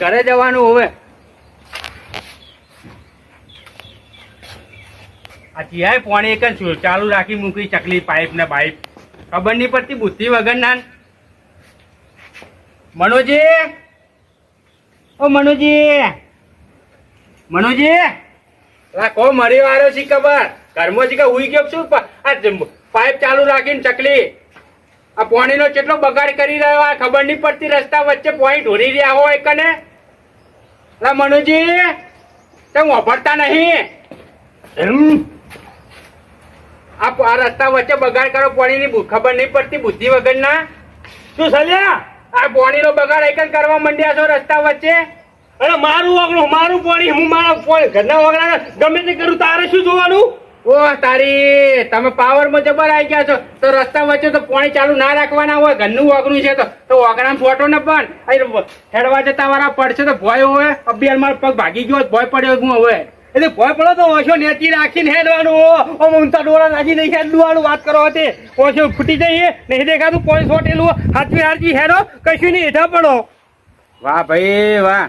ઘરે જવાનું હવે. આ ચિયાય પોણી એક જ ચાલુ રાખી મૂકી ચકલી પાઇપ ને પાઇપ ખબર નહીં પડતી બુદ્ધિ વગર ના. મનોજી? ઓ મનોજી? મનોજી? કો મરી વાળો છે ખબર? ઘરમાં છે કે ઉઈ ગયો છું આ પાઇપ ચાલુ રાખીને ચકલી. આ પોણીનો કેટલો બગાડ કરી રહ્યો આ ખબર નહીં પડતી રસ્તા વચ્ચે પોણી ઢોરી રહ્યા હોય કને લા મનુજી તમે વાપરતા નહીં. આ રસ્તા વચ્ચે બગાડ કરો પોણીની ખબર નહીં પડતી બુદ્ધિ વગરના. શું સલ્યા? આ પોણીનો બગાડ એકન કરવા માંડ્યા છો રસ્તા વચ્ચે? અરે મારું ઓગણું મારું પોણી હું મારા ઘરના વાગણા ગમે તે કરું તારે શું જોવાનું? ઓ તારી, તમે પાવરમાં જબર આવી ગયા છો. તો રસ્તા વચ્ચે તો પાણી ચાલુ ના રાખવાના હોય, ઘરનું વાગણું છે તો. તો વાગણામાં ફોટો ને પણ. હેડવા જતા વાળા પડશે તો ભોય હોય. અભિયાન મારો ભાગી ગયો, ભોય પડ્યો હવે. એટલે ભોય પડો તો ઓછો નેતી રાખીને હેડવાનું. ડોળા નાખી નહીં હેડવાનું વાત કરો હતી. ઓછો ફૂટી જઈએ, નહીં દેખાતું પોઈન્ટ સોટેલું હાથવી હાથવી હેડો, કશું નહીં હેઠા પડો. વાહ ભાઈ, વાહ.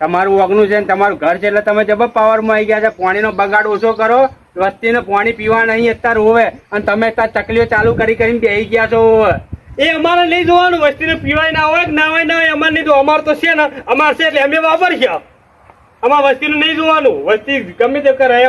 તમારું ઓગનું છે ને તમારું ઘર છે એટલે તમે જબર પાવરમાં આવી ગયા છે. પાણીનો બગાડ ઓછો કરો. વસ્તીને પાણી પીવા નહીં અત્યારે હોવે અને તમે અત્યારે ચકલીઓ ચાલુ કરી કરીને બેસી ગયા છો એ અમારે નહીં જોવાનું, વસ્તીને પીવાય ના હોય ના હોય ના હોય, અમારે નહીં જોવાનું. અમારે તો છે ને, અમારે છે એટલે અમે વાપરશે અમારે વસ્તીનું નહીં જોવાનું. વસ્તી ગમે તે કરે